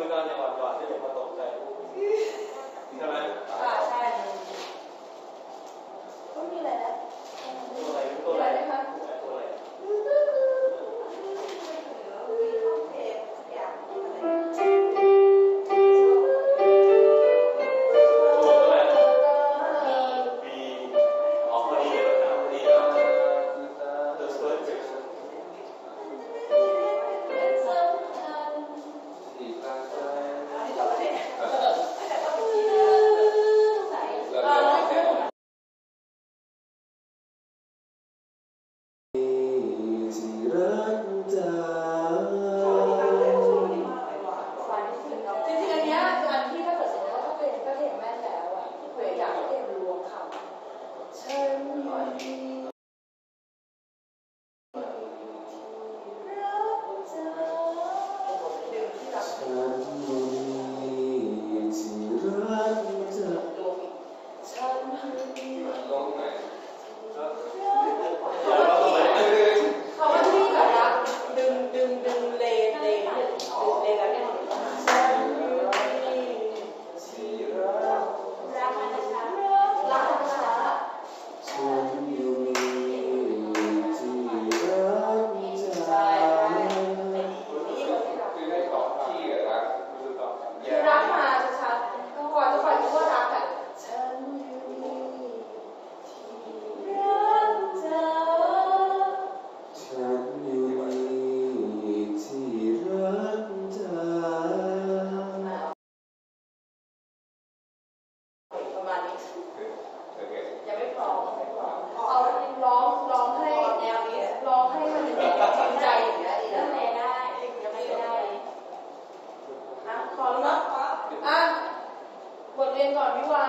มือกันเนี่ยอ่อนๆที่ผมมาตกใจ everybody. อย่าไปร้องเอาร้องร้องให้แนวนี้ร้องให้มันเป็นใจดีแล้วแม่ได้ยังไม่ได้นะขอรู้เนาอะบทเรียนก่อนพี่วา